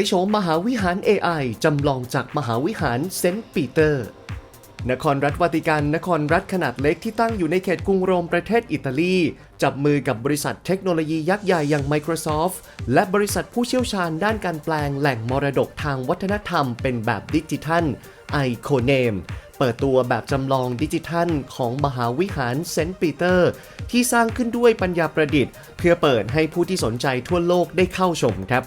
ยโฉมมหาวิหาร AI จำลองจากมหาวิหารเซนต์ปีเตอร์ นครรัฐวาติกันนครรัฐขนาดเล็กที่ตั้งอยู่ในเขตกรุงโรมประเทศอิตาลี จับมือกับบริษัทเทคโนโลยียักษ์ใหญ่อย่าง Microsoft และบริษัทผู้เชี่ยวชาญด้านการแปลงแหล่งมรดกทางวัฒนธรรมเป็นแบบดิจิทัล iConame เปิดตัวแบบจำลองดิจิทัลของมหาวิหารเซนต์ปีเตอร์ ที่สร้างขึ้นด้วยปัญญาประดิษฐ์ เพื่อเปิดให้ผู้ที่สนใจทั่วโลกได้เข้าชมครับ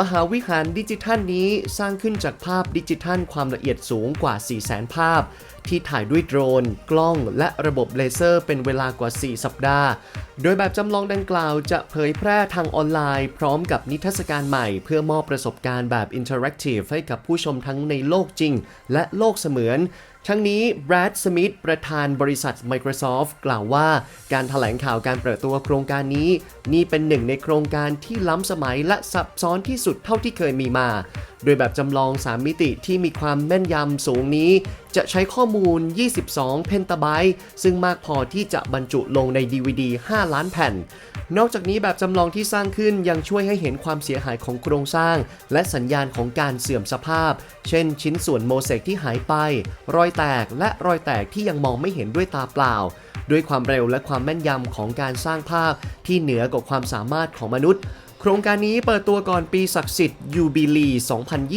มหาวิหารดิจิทัลนี้สร้างขึ้นจากภาพดิจิทัลความละเอียดสูงกว่า 400,000 ภาพ ที่ถ่ายด้วยโดรน กล้องและระบบเลเซอร์เป็นเวลากว่า 4 สัปดาห์ โดยแบบจำลองดังกล่าวจะเผยแพร่ทางออนไลน์ พร้อมกับนิทรรศการใหม่ เพื่อมอบประสบการณ์แบบอินเทอร์แอคทีฟให้กับผู้ชมทั้งในโลกจริง และโลกเสมือน ทั้งนี้แบรดสมิธประธานบริษัท Microsoft กล่าวว่า การถแถลงข่าวการเปิดตัวโครงการนี้ นี่เป็นหนึ่งในโครงการที่ล้ำสมัยและซับซ้อนที่สุดเท่าที่เคยมีมา โดยแบบจำลอง 3 มิติที่มีความแม่นยำสูงนี้ จะใช้ข้อมูล 22 เพนตาไบต์ซึ่งมากพอที่จะบรรจุลงใน DVD 5 ล้านแผ่น นอกจากนี้แบบจำลองที่สร้างขึ้นยังช่วยให้เห็นความเสียหายของโครงสร้าง และสัญญาณของการเสื่อมสภาพ เช่น ชิ้นส่วนโมเสกที่หายไป รอยแตกและรอยแตกที่ยังมองไม่เห็นด้วยตาเปล่าด้วยความเร็วและความแม่นยำของการสร้างภาพที่เหนือกว่าความสามารถของมนุษย์ ครงการนี้เปิดตัวก่อนปีศักดิ์สิทธิ์ยูบิลี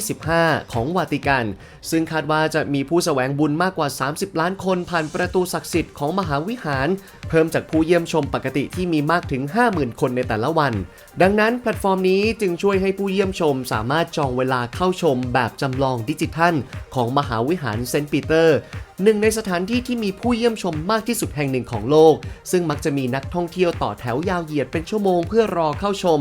2025 ของวาติกัน ซึ่งคาดว่าจะมีผู้แสวงบุญมากกว่า 30 ล้านคนผ่านประตูศักดิ์สิทธิ์ของมหาวิหาร เพิ่มจากผู้เยี่ยมชมปกติที่มีมากถึง 50,000 คนในแต่ละวัน ดังนั้นแพลตฟอร์มนี้จึงช่วยให้ผู้เยี่ยมชมสามารถจองเวลาเข้าชมแบบจำลองดิจิทัล ของมหาวิหารเซนต์ปีเตอร์หนึ่งในสถานที่ที่มีผู้เยี่ยมชมมากที่สุดแห่งหนึ่งของโลก ซึ่งมักจะมีนักท่องเที่ยวต่อแถวยาวเหยียดเป็นชั่วโมงเพื่อรอเข้าชม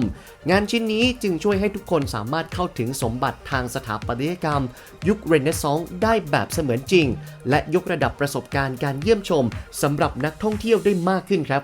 งานชิ้นนี้จึงช่วยให้ทุกคนสามารถเข้าถึงสมบัติทางสถาปัตยกรรม ยุคเรเนซองส์ได้แบบเสมือนจริง และยกระดับประสบการณ์การเยี่ยมชมสำหรับนักท่องเที่ยวได้มากขึ้นครับ